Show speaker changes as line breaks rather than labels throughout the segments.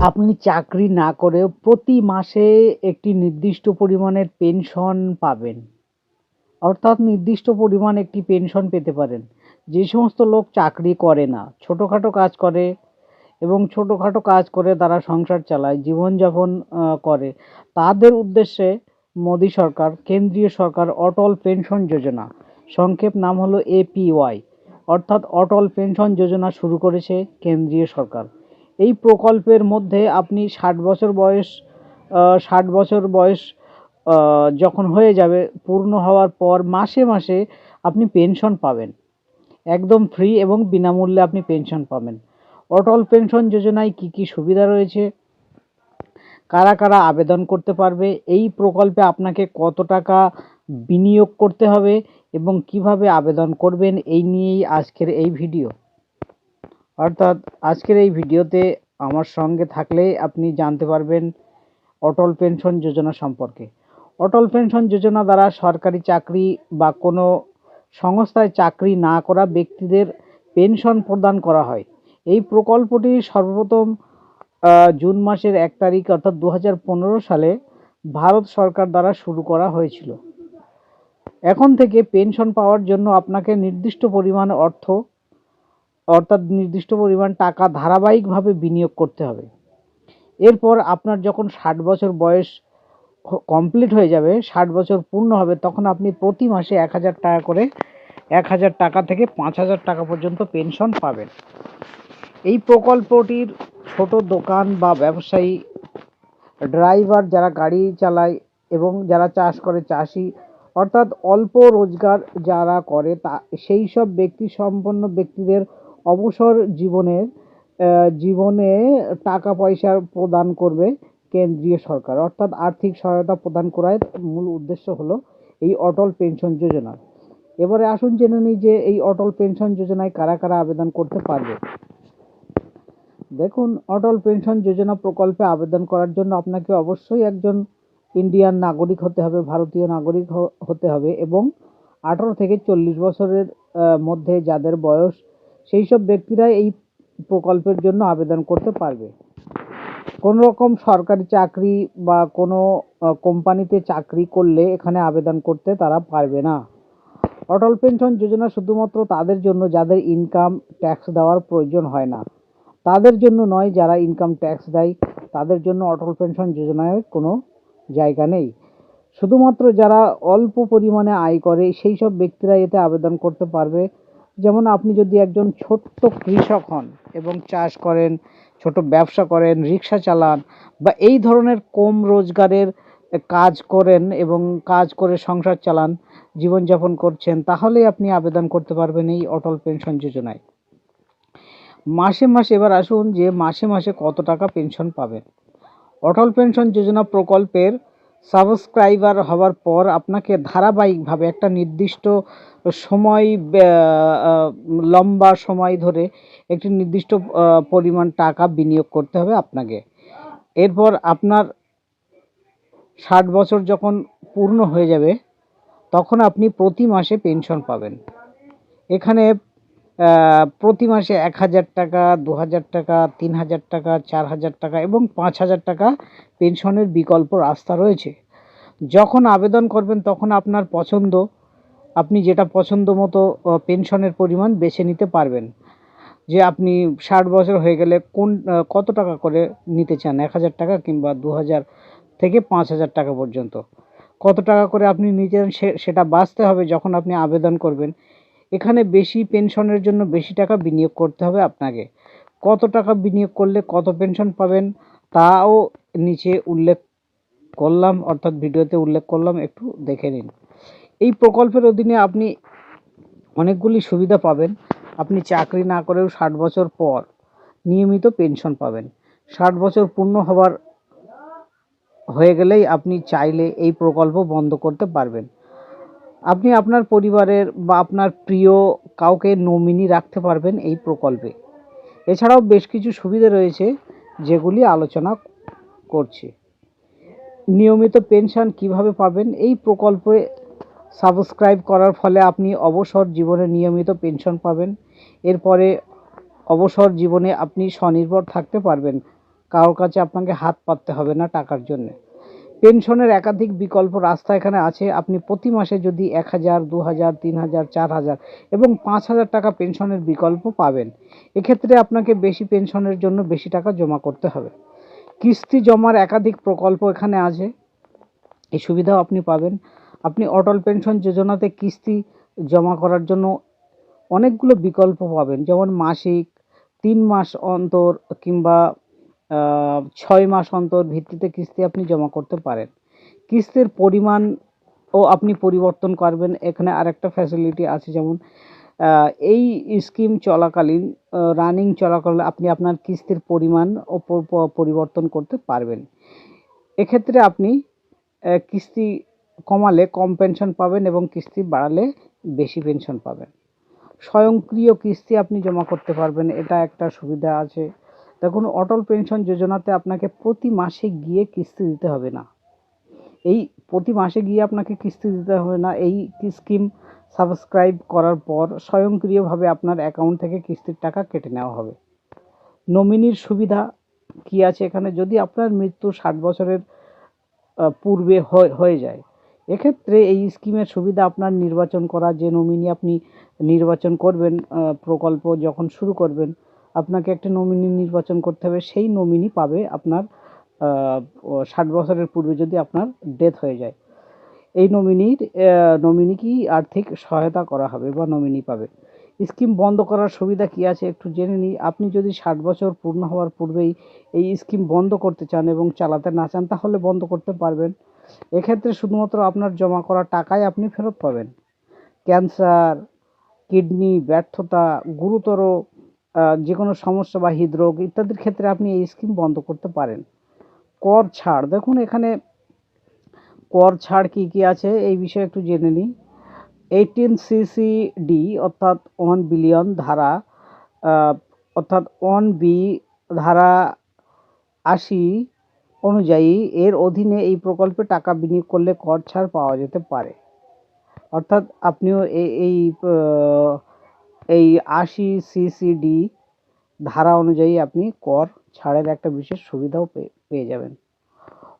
আপনি চাকরি না করেও প্রতি মাসে একটি নির্দিষ্ট পরিমাণের পেনশন পাবেন। অর্থাৎ নির্দিষ্ট পরিমাণ একটি পেনশন পেতে পারেন। যে সমস্ত লোক চাকরি করে না, ছোটোখাটো কাজ করে এবং ছোটোখাটো কাজ করে তারা সংসার চালায়, জীবনযাপন করে, তাদের উদ্দেশ্যে মোদী সরকার, কেন্দ্রীয় সরকার অটল পেনশন যোজনা, সংক্ষেপ নাম হলো এপিওয়াই অর্থাৎ অটল পেনশন যোজনা শুরু করেছে কেন্দ্রীয় সরকার। এই প্রকল্পের মধ্যে আপনি ষাট বছর বয়স ষাট বছর বয়স যখন হয়ে যাবে, পূর্ণ হওয়ার পর মাসে মাসে আপনি পেনশন পাবেন। একদম ফ্রি এবং বিনামূল্যে আপনি পেনশন পাবেন। অটল পেনশন যোজনায় কি কি সুবিধা রয়েছে? কারা কারা আবেদন করতে পারবে? এই প্রকল্পে আপনাকে কত টাকা বিনিয়োগ করতে হবে এবং কীভাবে আবেদন করবেন? এই নিয়েই আজকের এই ভিডিও। অর্থাৎ আজকের এই ভিডিওতে আমার সঙ্গে থাকলেই আপনি জানতে পারবেন অটল পেনশন যোজনা সম্পর্কে। অটল পেনশন যোজনা দ্বারা সরকারি চাকরি বা কোনো সংস্থায় চাকরি না করা ব্যক্তিদের পেনশন প্রদান করা হয়। এই প্রকল্পটি সর্বপ্রথম জুন মাসের এক তারিখ অর্থাৎ দু হাজার পনেরো সালে ভারত সরকার দ্বারা শুরু করা হয়েছিল। এখন থেকে পেনশন পাওয়ার জন্য আপনাকে নির্দিষ্ট পরিমাণ অর্থ অর্থাৎ নির্দিষ্ট পরিমাণ টাকা ধারাবাহিকভাবে বিনিয়োগ করতে হবে। এরপর আপনার যখন ষাট বছর বয়স কমপ্লিট হয়ে যাবে, ষাট বছর পূর্ণ হবে, তখন আপনি প্রতি মাসে এক হাজার টাকা করে এক হাজার টাকা থেকে পাঁচ হাজার টাকা পর্যন্ত পেনশন পাবেন। এই প্রকল্পটির ছোট দোকান বা ব্যবসায়ী, ড্রাইভার যারা গাড়ি চালায় এবং যারা চাষ করে চাষি, অর্থাৎ অল্প রোজগার যারা করে তা, সেই সব ব্যক্তি, সম্পন্ন ব্যক্তিদের অবসর জীবনের জীবনে টাকা পয়সা প্রদান করবে কেন্দ্রীয় সরকার। অর্থাৎ আর্থিক সহায়তা প্রদান করার মূল উদ্দেশ্য হলো এই অটল পেনশন যোজনা। এবারে আসুন জেনে নিই যে এই অটল পেনশন যোজনায় কারা কারা আবেদন করতে পারবে। দেখুন, অটল পেনশন যোজনা প্রকল্পে আবেদন করার জন্য আপনাকে অবশ্যই একজন ইন্ডিয়ান নাগরিক হতে হবে, ভারতীয় নাগরিক হতে হবে এবং আঠারো থেকে চল্লিশ বছরের মধ্যে যাদের বয়স সেই সব ব্যক্তিরা এই প্রকল্পের জন্য আবেদন করতে পারবে। কোনো রকম সরকারি চাকরি বা কোনো কোম্পানিতে চাকরি করলে এখানে আবেদন করতে তারা পারবে না। অটল পেনশন যোজনা শুধুমাত্র তাদের জন্য যাদের ইনকাম ট্যাক্স দেওয়ার প্রয়োজন হয় না। তাদের জন্য নয়, যারা ইনকাম ট্যাক্স দেয়, তাদের জন্য অটল পেনশন যোজনায় কোনো জায়গা নেই। শুধুমাত্র যারা অল্প পরিমাণে আয় করে, সেই সব ব্যক্তিরা এতে আবেদন করতে পারবে। যেমন আপনি যদি একজন ছোট্ট কৃষক হন এবং চাষ করেন, ছোট ব্যবসা করেন, রিক্সা চালান বা এই ধরনের কম রোজগারের কাজ করেন এবং কাজ করে সংসার চালান, জীবনযাপন করছেন, তাহলেই আপনি আবেদন করতে পারবেন এই অটল পেনশন যোজনায়। মাসে মাসে এবার আসুন যে মাসে মাসে কত টাকা পেনশন পাবেন। অটল পেনশন যোজনা প্রকল্পের সাবস্ক্রাইবার হওয়ার পর আপনাকে ধারাবাহিকভাবে একটা নির্দিষ্ট সময় লম্বা সময় ধরে একটি নির্দিষ্ট পরিমাণ টাকা বিনিয়োগ করতে হবে আপনাকে। এরপর আপনার ষাট বছর যখন পূর্ণ হয়ে যাবে, তখন আপনি প্রতি মাসে পেনশন পাবেন। এখানে প্রতি মাসে এক হাজার টাকা, দু হাজার টাকা, তিন হাজার টাকা, চার হাজার টাকা এবং পাঁচ হাজার টাকা পেনশনের বিকল্প রাস্তা রয়েছে। যখন আবেদন করবেন তখন আপনার পছন্দ, আপনি যেটা পছন্দ মতো পেনশনের পরিমাণ বেছে নিতে পারবেন। যে আপনি ষাট বছর হয়ে গেলে কোন কত টাকা করে নিতে চান? এক হাজার টাকা কিংবা দু হাজার থেকে পাঁচ হাজার টাকা পর্যন্ত। কত টাকা করে আপনি নিজের সেটা বাঁচতে হবে যখন আপনি আবেদন করবেন। এখানে বেশি পেনশনের জন্য বেশি টাকা বিনিয়োগ করতে হবে আপনাকে। কত টাকা বিনিয়োগ করলে কত পেনশন পাবেন তাও নিচে উল্লেখ করলাম, অর্থাৎ ভিডিওতে উল্লেখ করলাম, একটু দেখে নিন। এই প্রকল্পের অধীনে আপনি অনেকগুলি সুবিধা পাবেন। আপনি চাকরি না করেও ষাট বছর পর নিয়মিত পেনশন পাবেন। ষাট বছর পূর্ণ হওয়ার হয়ে গেলেই আপনি চাইলে এই প্রকল্প বন্ধ করতে পারবেন। আপনি আপনার পরিবারের বা আপনার প্রিয় কাউকে নমিনি রাখতে পারবেন এই প্রকল্পে। এছাড়াও বেশ কিছু সুবিধা রয়েছে যেগুলি আলোচনা করছি। নিয়মিত পেনশন কীভাবে পাবেন এই প্রকল্পে সাবস্ক্রাইব করার ফলে আপনি অবসর জীবনে নিয়মিত পেনশন পাবেন। এরপরে অবসর জীবনে আপনি স্বনির্ভর থাকতে পারবেন। কারোর কাছে আপনাকে হাত পাততে হবে না টাকার জন্যে। পেনশনের একাধিক বিকল্প রাস্তা এখানে আছে। আপনি প্রতি মাসে যদি এক হাজার, দু হাজার, তিন হাজার, চার হাজার এবং পাঁচ হাজার টাকা পেনশনের বিকল্প পাবেন, এক্ষেত্রে আপনাকে বেশি পেনশনের জন্য বেশি টাকা জমা করতে হবে। কিস্তি জমার একাধিক প্রকল্প এখানে আছে। এই সুবিধাও আপনি পাবেন। আপনি অটল পেনশন যোজনাতে কিস্তি জমা করার জন্য অনেকগুলো বিকল্প পাবেন। যেমন মাসিক, তিন মাস অন্তর কিংবা ছয় মাস অন্তর ভিত্তিতে কিস্তি আপনি জমা করতে পারেন। কিস্তির পরিমাণ ও আপনি পরিবর্তন করবেন। এখানে আরেকটা ফ্যাসিলিটি আছে, যেমন এই স্কিম চলাকালীন রানিং চলাকালীন আপনি আপনার কিস্তির পরিমাণ ও পরিবর্তন করতে পারবেন। এক্ষেত্রে আপনি কিস্তি কমালে কম পেনশন পাবেন এবং কিস্তি বাড়ালে বেশি পেনশন পাবেন। স্বয়ংক্রিয় কিস্তি আপনি জমা করতে পারবেন, এটা একটা সুবিধা আছে। দেখুন, অটল পেনশন যোজনাতে আপনাকে প্রতি মাসে গিয়ে কিস্তি দিতে হবে না। এই প্রতি মাসে গিয়ে আপনাকে কিস্তি দিতে হবে না। এই স্কিম সাবস্ক্রাইব করার পর স্বয়ংক্রিয়ভাবে আপনার অ্যাকাউন্ট থেকে কিস্তির টাকা কেটে নেওয়া হবে। নমিনির সুবিধা কি আছে এখানে? যদি আপনার মৃত্যু ষাট বছরের পূর্বে হয়ে- যায়, এক্ষেত্রে এই স্কিমের সুবিধা আপনার নির্বাচন করা যে নমিনি আপনি নির্বাচন করবেন প্রকল্প যখন শুরু করবেন আপনাকে একটা নমিনি নির্বাচন করতে হবে, সেই নমিনি পাবে আপনার ষাট বছরের পূর্বে যদি আপনার ডেথ হয়ে যায়। এই নমিনির নমিনিকেই আর্থিক সহায়তা করা হবে বা নমিনি পাবে। স্কিম বন্ধ করার সুবিধা কি আছে একটু জেনে নিই। আপনি যদি ষাট বছর পূর্ণ হওয়ার পূর্বেই এই স্কিম বন্ধ করতে চান এবং চালাতে না চান, তাহলে বন্ধ করতে পারবেন। এক্ষেত্রে শুধুমাত্র আপনার জমা করা টাকাই আপনি ফেরত পাবেন। ক্যান্সার কিডনি ব্যর্থতা, গুরুতর যে কোনো সমস্যা বা হৃদরোগ ইত্যাদির ক্ষেত্রে আপনি এই স্কিম বন্ধ করতে পারেন। কর ছাড়, দেখুন এখানে কর ছাড় কি কি আছে, এই বিষয়ে একটু জেনে নিই। এইটিন সিসিডি অর্থাৎ ওয়ান বিলিয়ন ধারা অর্থাৎ ওয়ান বি ধারা আশি অনুযায়ী এর অধীনে এই প্রকল্পে টাকা বিনিয়োগ করলে কর ছাড় পাওয়া যেতে পারে। অর্থাৎ আপনিও এই এই আশি সিসিডি ধারা অনুযায়ী আপনি কর ছাড়ের একটা বিশেষ সুবিধাও পেয়ে যাবেন।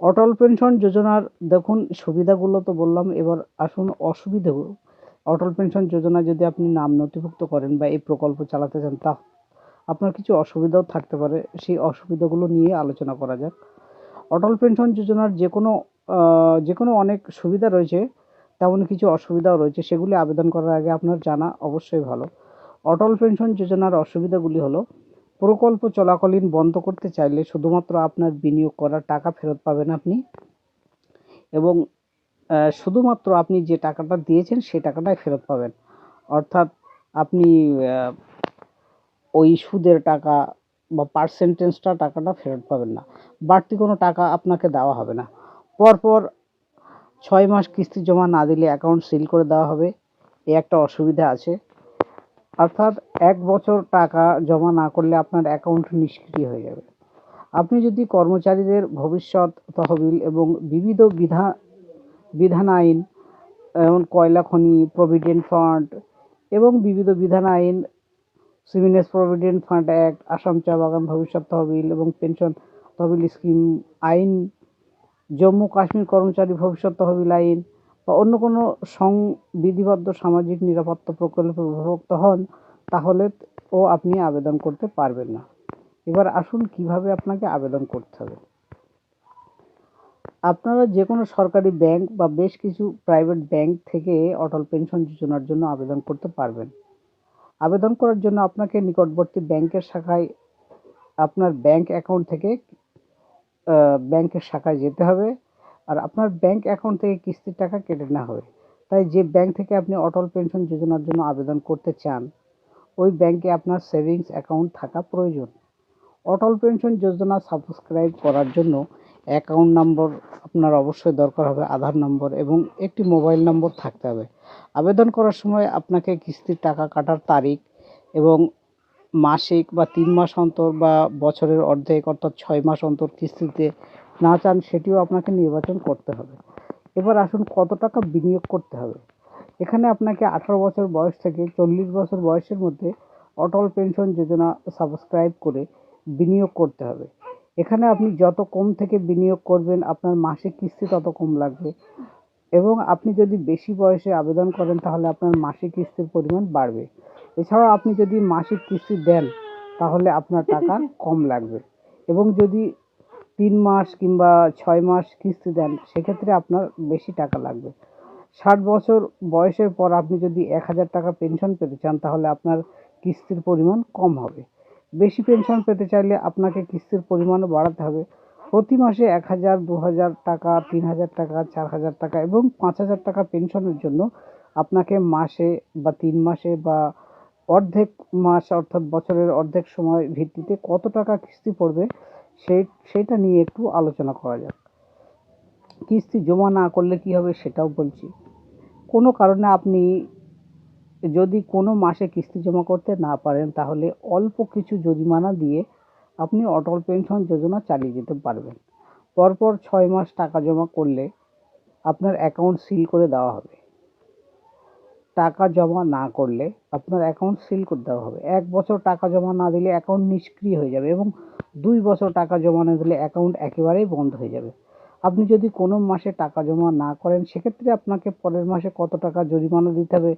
অটল পেনশন যোজনার, দেখুন, সুবিধাগুলো তো বললাম, এবার আসুন অসুবিধাগুলো অটল পেনশন যোজনা যদি আপনি নাম নথিভুক্ত করেন বা এই প্রকল্প চালাতে চান, তা আপনার কিছু অসুবিধাও থাকতে পারে, সেই অসুবিধাগুলো নিয়ে আলোচনা করা যাক। অটল পেনশন যোজনার যে কোনো যে কোনো অনেক সুবিধা রয়েছে, তেমন কিছু অসুবিধাও রয়েছে, সেগুলি আবেদন করার আগে আপনার জানা অবশ্যই ভালো। অটল পেনশন যোজনার অসুবিধাগুলি হলো, প্রকল্প চলাকালীন বন্ধ করতে চাইলে শুধুমাত্র আপনার বিনিয়োগ করা টাকা ফেরত পাবেন আপনি এবং শুধুমাত্র আপনি যে টাকাটা দিয়েছেন সেই টাকাটাই ফেরত পাবেন। অর্থাৎ আপনি ওই সুদের টাকা বা পার্সেন্টেজটা টাকাটা ফেরত পাবেন না। বাড়তি কোনো টাকা আপনাকে দেওয়া হবে না। পরপর ছয় মাস কিস্তি জমা না দিলে অ্যাকাউন্ট সিল করে দেওয়া হবে। এই একটা অসুবিধা আছে। অর্থাৎ এক বছর টাকা জমা না করলে আপনার অ্যাকাউন্ট নিষ্ক্রিয় হয়ে যাবে। আপনি যদি কর্মচারীদের ভবিষ্যৎ তহবিল এবং বিবিধ বিধা, বিধান আইন, যেমন কয়লা খনি প্রভিডেন্ট ফান্ড এবং বিবিধ বিধান আইন সিভিনেস প্রভিডেন্ট ফান্ড অ্যাক্ট আসাম চা বাগান ভবিষ্যৎ তহবিল এবং পেনশন তহবিল স্কিম আইন, জম্মু কাশ্মীর কর্মচারী ভবিষ্যৎ তহবিল আইন বা অন্য কোনো সংবিধিবদ্ধ সামাজিক নিরাপত্তা প্রকল্পে অভিভুক্ত হন, তাহলে ও আপনি আবেদন করতে পারবেন না। এবার আসুন কীভাবে আপনাকে আবেদন করতে হবে। আপনারা যে কোনো সরকারি ব্যাংক বা বেশ কিছু প্রাইভেট ব্যাংক থেকে অটল পেনশন যোজনার জন্য আবেদন করতে পারবেন। আবেদন করার জন্য আপনাকে নিকটবর্তী ব্যাংকের শাখায়, আপনার ব্যাংক অ্যাকাউন্ট থেকে ব্যাংকের শাখায় যেতে হবে। আর আপনার ব্যাংক অ্যাকাউন্ট থেকে কিস্তির টাকা কেটে নেওয়া হবে তাই যে ব্যাংক থেকে আপনি অটল পেনশন যোজনার জন্য আবেদন করতে চান, ওই ব্যাংকে আপনার সেভিংস অ্যাকাউন্ট থাকা প্রয়োজন। অটল পেনশন যোজনা সাবস্ক্রাইব করার জন্য অ্যাকাউন্ট নম্বর আপনার অবশ্যই দরকার হবে, আধার নম্বর এবং একটি মোবাইল নম্বর থাকতে হবে। আবেদন করার সময় আপনাকে কিস্তির টাকা কাটার তারিখ এবং মাসিক বা তিন মাস অন্তর বা বছরের অর্ধেক অর্থাৎ ছয় মাস অন্তর কিস্তিতে না চান সেটিও আপনাকে নির্বাচন করতে হবে। এবার আসুন কত টাকা বিনিয়োগ করতে হবে। এখানে আপনাকে আঠারো বছর বয়স থেকে চল্লিশ বছর বয়সের মধ্যে অটল পেনশন যোজনা সাবস্ক্রাইব করে বিনিয়োগ করতে হবে। এখানে আপনি যত কম থেকে বিনিয়োগ করবেন, আপনার মাসিক কিস্তি তত কম লাগবে। এবং আপনি যদি বেশি বয়সে আবেদন করেন, তাহলে আপনার মাসিক কিস্তির পরিমাণ বাড়বে। এছাড়াও আপনি যদি মাসিক কিস্তি দেন, তাহলে আপনার টাকা কম লাগবে। এবং যদি তিন মাস কিংবা ছয় মাস কিস্তি দেন, সেক্ষেত্রে আপনার বেশি টাকা লাগবে। ষাট বছর বয়সের পর আপনি যদি এক হাজার টাকা পেনশন পেতে চান, তাহলে আপনার কিস্তির পরিমাণ কম হবে। বেশি পেনশন পেতে চাইলে আপনাকে কিস্তির পরিমাণও বাড়াতে হবে। প্রতি মাসে এক হাজার, দু হাজার টাকা, তিন হাজার টাকা, চার হাজার টাকা এবং পাঁচ হাজার টাকা পেনশনের জন্য আপনাকে মাসে বা তিন মাসে বা অর্ধেক মাস অর্থাৎ বছরের অর্ধেক সময় ভিত্তিতে কত টাকা কিস্তি পড়বে সেই সেইটা নিয়ে একটু আলোচনা করা যাক। কিস্তি জমা না করলে কি হবে সেটাও বলছি। কোনো কারণে আপনি যদি কোনো মাসে কিস্তি জমা করতে না পারেন, তাহলে অল্প কিছু জরিমানা দিয়ে আপনি অটল পেনশন যোজনা চালিয়ে যেতে পারবেন। পরপর ছয় মাস টাকা জমা করলে আপনার অ্যাকাউন্ট সিল করে দেওয়া হবে। টাকা জমা না করলে আপনার অ্যাকাউন্ট সিল করে দেওয়া হবে। এক বছর টাকা জমা না দিলে অ্যাকাউন্ট নিষ্ক্রিয় হয়ে যাবে এবং দুই বছর টাকা জমা না দিলে অ্যাকাউন্ট একেবারেই বন্ধ হয়ে যাবে। আপনি যদি কোনো মাসে টাকা জমা না করেন, সেক্ষেত্রে আপনাকে পরের মাসে কত টাকা জরিমানা দিতে হবে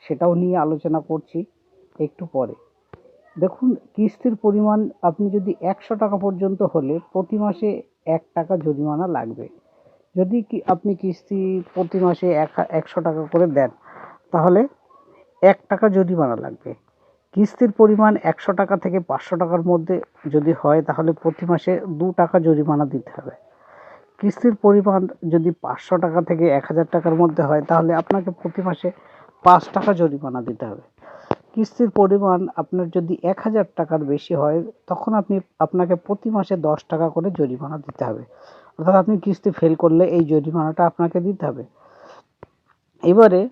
সেটাও নিয়ে আলোচনা করছি একটু পরে। দেখুন, কিস্তির পরিমাণ আপনি যদি একশো টাকা পর্যন্ত হলে প্রতি মাসে এক টাকা জরিমানা লাগবে। যদি কি আপনি কিস্তি প্রতি মাসে এক, একশো টাকা করে দেন তাহলে এক টাকা জরিমানা লাগবে। কিস্তির পরিমাণ একশো টাকা থেকে পাঁচশো টাকার মধ্যে যদি হয়, তাহলে প্রতি মাসে দু টাকা জরিমানা দিতে হবে। কিস্তির পরিমাণ যদি পাঁচশো টাকা থেকে এক হাজার টাকার মধ্যে হয়, তাহলে আপনাকে প্রতি মাসে পাঁচ টাকা জরিমানা দিতে হবে। কিস্তির পরিমাণ আপনার যদি এক হাজার টাকার বেশি হয়, তখন আপনি, আপনাকে প্রতি মাসে দশ টাকা করে জরিমানা দিতে হবে। অর্থাৎ আপনি কিস্তি ফেল করলে এই জরিমানাটা আপনাকে দিতে হবে। এবারে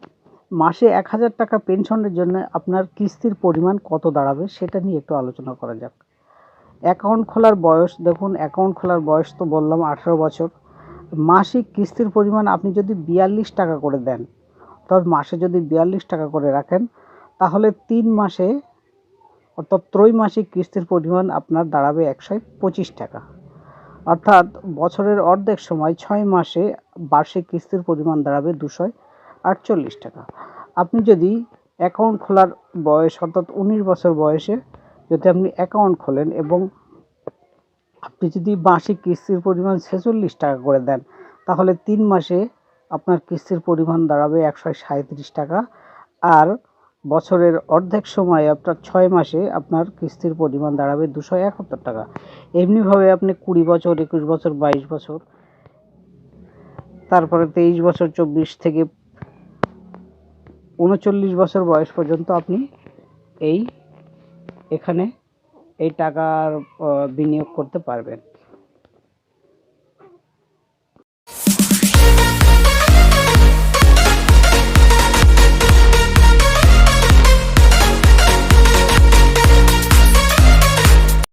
মাসে এক হাজার টাকা পেনশনের জন্য আপনার কিস্তির পরিমাণ কত দাঁড়াবে সেটা নিয়ে একটু আলোচনা করা যাক। অ্যাকাউন্ট খোলার বয়স, দেখুন, অ্যাকাউন্ট খোলার বয়স তো বললাম আঠারো বছর। মাসিক কিস্তির পরিমাণ আপনি যদি বিয়াল্লিশ টাকা করে দেন, অর্থাৎ মাসে যদি বিয়াল্লিশ টাকা করে রাখেন, তাহলে তিন মাসে, অর্থাৎ ত্রৈমাসিক কিস্তির পরিমাণ আপনার দাঁড়াবে একশো পঁচিশ টাকা। অর্থাৎ বছরের অর্ধেক সময় ছয় মাসে বার্ষিক কিস্তির পরিমাণ দাঁড়াবে দুশো আটচল্লিশ টাকা। আপনি যদি অ্যাকাউন্ট খোলার বয়স অর্থাৎ উনিশ বছর বয়সে যদি আপনি অ্যাকাউন্ট খোলেন এবং আপনি যদি মাসিক কিস্তির পরিমাণ ছেচল্লিশ টাকা করে দেন, তাহলে তিন মাসে আপনার কিস্তির পরিমাণ দাঁড়াবে একশো সাঁত্রিশ টাকা। আর বছরের অর্ধেক সময় আপনার ছয় মাসে আপনার কিস্তির পরিমাণ দাঁড়াবে দুশো একাত্তর টাকা। এমনিভাবে আপনি কুড়ি বছর, একুশ বছর, বাইশ বছর, তারপরে তেইশ বছর, চব্বিশ থেকে উনচল্লিশ বছর বয়স পর্যন্ত আপনি এই এখানে এই টাকার বিনিয়োগ করতে পারবেন।